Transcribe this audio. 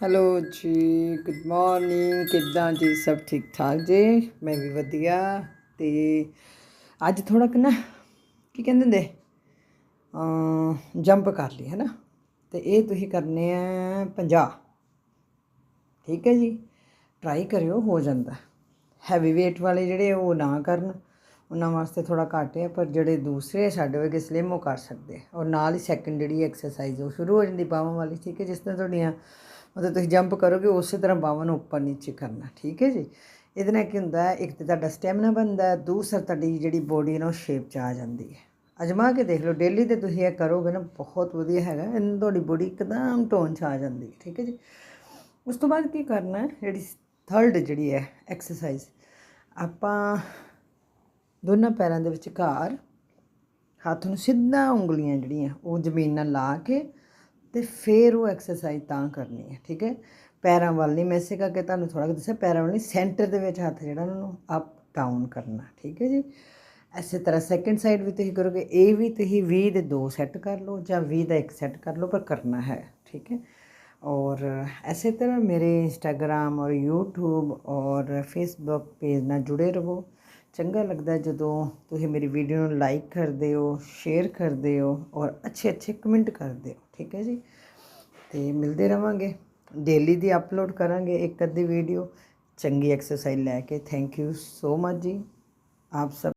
Hello ਜੀ good morning ਕਿੱਦਾਂ ਜੀ? ਸਭ ਠੀਕ ਠਾਕ ਜੀ? ਮੈਂ ਵੀ ਵਧੀਆ ਤੇ ਅੱਜ ਥੋੜਾ ਕਿ ਨਾ, ਕੀ ਕਹਿੰਦੇ ਹੁੰਦੇ? ਅ ਜੰਪ ਕਰ ਲਈ ਹੈ ਨਾ ਤੇ ਇਹ ਤੁਸੀਂ ਕਰਨੇ ਆ 50 ਠੀਕ ਹੈ ਜੀ? ਟਰਾਈ ਕਰਿਓ, ਹੋ ਜਾਂਦਾ। ਹੈਵੀ weight ਵਾਲੇ ਜਿਹੜੇ ਉਹ ਨਾ ਕਰਨ। ਉਹਨਾਂ ਵਾਸਤੇ ਥੋੜਾ ਘੱਟ ਹੈ ਪਰ ਜਿਹੜੇ ਦੂਸਰੇ ਸਾਡੇ ਵਰਗੇ ਸਲਿਮ ਉਹ ਕਰ ਸਕਦੇ ਔਰ ਨਾਲ ਹੀ ਸੈਕੰਡ ਜਿਹੜੀ ਐਕਸਰਸਾਈਜ਼ ਉਹ ਸ਼ੁਰੂ ਹੋ ਜਾਂਦੀ ਬਾਹਾਂ ਵਾਲੀ, ਠੀਕ ਹੈ? ਜਿਸ ਤਰ੍ਹਾਂ ਤੁਹਾਡੀਆਂ ਮਤਲਬ ਤੁਸੀਂ ਜੰਪ ਕਰੋਗੇ, ਉਸੇ ਤਰ੍ਹਾਂ ਬਾਹਾਂ ਨੂੰ ਉੱਪਰ ਨੀਚੇ ਕਰਨਾ, ਠੀਕ ਹੈ ਜੀ? ਇਹਦੇ ਨਾਲ ਕੀ ਹੁੰਦਾ ਹੈ ਇੱਕ ਤੇ ਤੁਹਾਡਾ ਸਟੈਮਿਨਾ ਬਣਦਾ ਹੈ ਦੂਸਰਾ ਤੁਹਾਡੀ ਜਿਹੜੀ ਬੋਡੀ ਨਾ, ਉਹ ਸ਼ੇਪ 'ਚ ਆ ਜਾਂਦੀ ਹੈ। ਅਜਮਾ ਕੇ ਦੇਖ ਲਓ ਡੇਲੀ ਤੇ ਤੁਸੀਂ ਇਹ ਕਰੋਗੇ ਨਾ, ਬਹੁਤ ਵਧੀਆ ਹੈਗਾ, ਇਹਨਾਂ ਤੁਹਾਡੀ ਬੋਡੀ ਇੱਕਦਮ ਟੋਨ 'ਚ ਆ ਜਾਂਦੀ ਹੈ, ਠੀਕ ਹੈ ਜੀ? ਉਸ ਤੋਂ ਬਾਅਦ ਕੀ ਕਰਨਾ ਹੈ ਜਿਹੜੀ ਥਰਡ ਜਿਹੜੀ ਹੈ ਐਕਸਰਸਾਈਜ਼ ਆਪਾਂ ਦੋਨਾਂ ਪੈਰਾਂ ਦੇ ਵਿਚਕਾਰ ਹੱਥ ਨੂੰ ਸਿੱਧਾ ਉਂਗਲੀਆਂ ਜਿਹੜੀਆਂ, ਉਹ ਜ਼ਮੀਨ ਨਾਲ ਲਾ ਕੇ ਤੇ ਫਿਰ ਉਹ ਐਕਸਰਸਾਈਜ਼ ਤਾਂ ਕਰਨੀ ਹੈ, ਠੀਕ ਹੈ? ਪੈਰਾਂ ਵੱਲ ਨਹੀਂ ਮੈਂ ਇਸੇ ਕਰਕੇ ਤੁਹਾਨੂੰ ਥੋੜਾ ਦੱਸਿਆ, ਪੈਰਾਂ ਵੱਲ ਨਹੀਂ ਸੈਂਟਰ ਦੇ ਵਿੱਚ ਹੱਥ ਜਿਹੜਾ ਉਹਨਾਂ ਨੂੰ ਅਪ ਡਾਊਨ ਕਰਨਾ, ਠੀਕ ਹੈ ਜੀ? ਇਸੇ ਤਰ੍ਹਾਂ ਸੈਕੰਡ ਸਾਈਡ ਵੀ ਤੁਸੀਂ ਕਰੋਗੇ, ਇਹ ਵੀ ਤੁਸੀਂ 20 ਦੇ ਦੋ ਸੈੱਟ ਕਰ ਲਓ ਜਾਂ 20 ਦਾ ਇੱਕ ਸੈੱਟ ਕਰ ਲਓ, ਪਰ ਕਰਨਾ ਹੈ, ਠੀਕ ਹੈ? ਔਰ ਇਸੇ ਤਰ੍ਹਾਂ ਮੇਰੇ ਇੰਸਟਾਗ੍ਰam ਔਰ YouTube ਔਰ Facebook ਪੇਜ ਨਾਲ ਜੁੜੇ ਰਹੋ। ਚੰਗਾ ਲੱਗਦਾ ਜਦੋਂ ਤੁਸੀਂ ਮੇਰੀ ਵੀਡੀਓ ਨੂੰ ਲਾਈਕ ਕਰਦੇ ਹੋ ਸ਼ੇਅਰ ਕਰਦੇ ਹੋ ਔਰ ਅੱਛੇ ਅੱਛੇ ਕਮੈਂਟ ਕਰਦੇ ਹੋ ਠੀਕ ਹੈ ਜੀ ਤੇ ਮਿਲਦੇ ਰਵਾਂਗੇ ਡੇਲੀ ਦੀ ਅਪਲੋਡ ਕਰਾਂਗੇ ਇੱਕ ਅੱਧੀ ਵੀਡੀਓ ਚੰਗੀ ਐਕਸਰਸਾਈਜ਼ ਲੈ ਕੇ ਥੈਂਕ ਯੂ ਸੋ ਮਚ ਜੀ ਆਪ ਸਭ